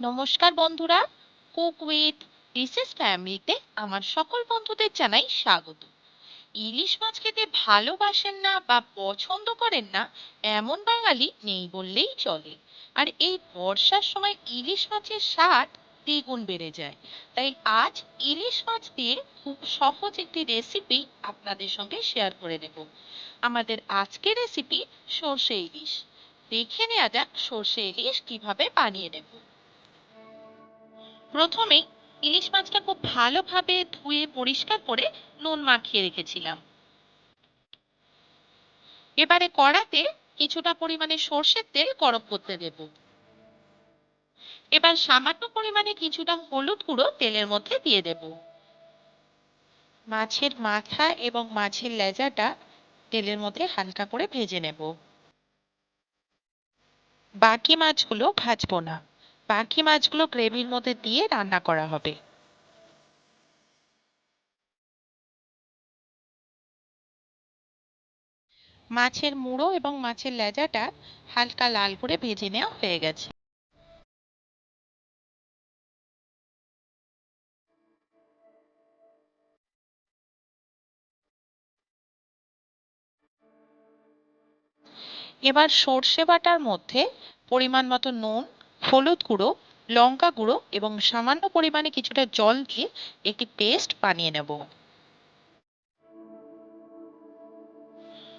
নমস্কার বন্ধুরা, cook with recess ফ্যামিলিতে আমার সকল বন্ধুদের জানাই স্বাগত। ইলিশ মাছ খেতে ভালোবাসেন না বা পছন্দ করেন না, এমন বাঙালি নেই বললেই চলে। আর এই বর্ষার সময় ইলিশ মাছের স্বাদ দ্বিগুণ বেড়ে যায়। তাই আজ ইলিশ মাছ দিয়ে খুব সহজ একটি রেসিপি আপনাদের সঙ্গে শেয়ার করে নেব। আমাদের আজকের রেসিপি সর্ষে ইলিশ। দেখে নেওয়া যাক সর্ষে ইলিশ কীভাবে বানিয়ে নেব। প্রথমেই ইলিশ মাছটা খুব ভালোভাবে ধুয়ে পরিষ্কার করে নুন মাখিয়ে রেখেছিলাম। এবারে কড়াতে কিছুটা পরিমাণে সর্ষের তেল গরম করতে দেব। এবার সামান্য পরিমাণে কিছুটা হলুদ গুঁড়ো তেলের মধ্যে দিয়ে দেব। মাছের মাথা এবং মাছের লেজাটা তেলের মধ্যে হালকা করে ভেজে নেব। বাকি মাছগুলো ভাজবো না। বাকি মাছগুলো গ্রেভির মধ্যে দিয়ে রান্না করা হবে। মাছের মুড়ো এবং মাছের লেজাটা হালকা লাল করে ভেজে নেওয়া হয়ে গেছে। এবার সর্ষে বাটার মধ্যে পরিমাণ মতো নুন হলুদ গুঁড়ো, লঙ্কা গুঁড়ো এবং সামান্য পরিমাণে কিছুটা জল দিয়ে একটি পেস্ট বানিয়ে নেব।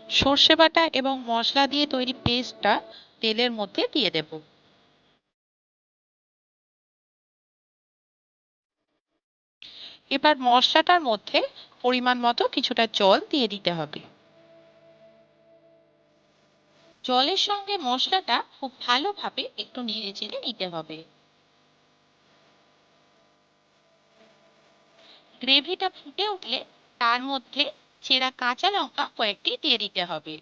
সর্ষে বাটা এবং মশলা দিয়ে তৈরি পেস্টটা তেলের মধ্যে দিয়ে দেব। এবার মশলাটার মধ্যে পরিমাণ মতো কিছুটা জল দিয়ে দিতে হবে। জলের সঙ্গে মশলাটা খুব ভালোভাবে একটু নেড়ে চেড়ে নিতে হবে। গ্রেভিটা ফুটে উঠলে তার মধ্যে চেরা কাঁচা লঙ্কা কয়েকটি দিয়ে দিতে হবে।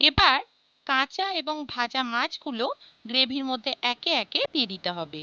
এবার কাঁচা এবং ভাজা মাছগুলো গ্রেভির মধ্যে একে একে দিয়ে দিতে হবে।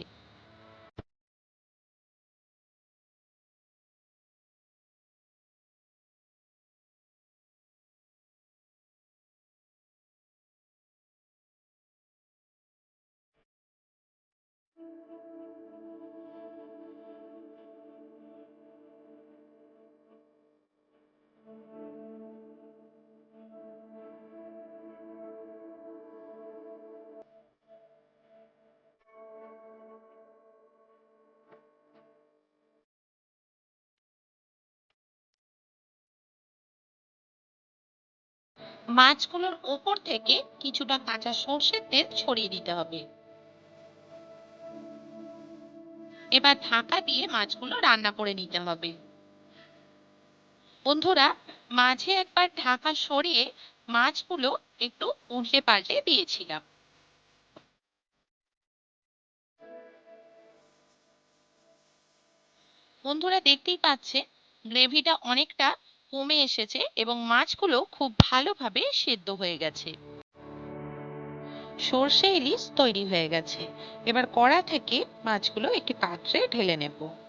মাছগুলোর ওপর থেকে কিছুটা কাঁচা সর্ষের তেল ছড়িয়ে দিতে হবে। এবার ঢাকা দিয়ে মাছগুলো রান্না করে নিতে হবে। বন্ধুরা, মাঝে একবার ঢাকা সরিয়ে মাছগুলো একটু উল্টে পাল্টে দিয়েছিলাম। বন্ধুরা, দেখতেই পাচ্ছে গ্রেভিটা অনেকটা কমে এসেছে এবং মাছগুলো খুব ভালোভাবে সেদ্ধ হয়ে গেছে। সর্ষে ইলিশ তৈরি হয়ে গেছে। এবার কড়া থেকে মাছগুলো একটি পাত্রে ঢেলে নেব।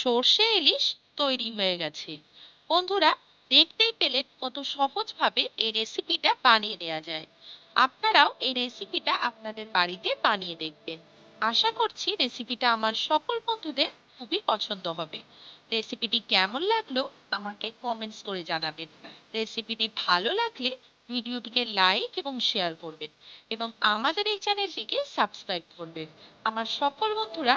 সর্ষে ইলিশ তৈরি হয়ে গেছে। বন্ধুরা, দেখতেই পেলেন কত সহজভাবে এই রেসিপিটা বানিয়ে নেওয়া যায়। আপনারাও এই রেসিপিটা আপনাদের বাড়িতে বানিয়ে দেখবেন। আশা করছি রেসিপিটা আমার সকল বন্ধুদের খুবই পছন্দ হবে। রেসিপিটি কেমন লাগল আমাকে কমেন্টস করে জানাবেন। রেসিপিটি ভালো লাগলে ভিডিওটিকে লাইক এবং শেয়ার করবেন এবং আমাদের এই চ্যানেলটিকে সাবস্ক্রাইব করবেন। আমার সকল বন্ধুরা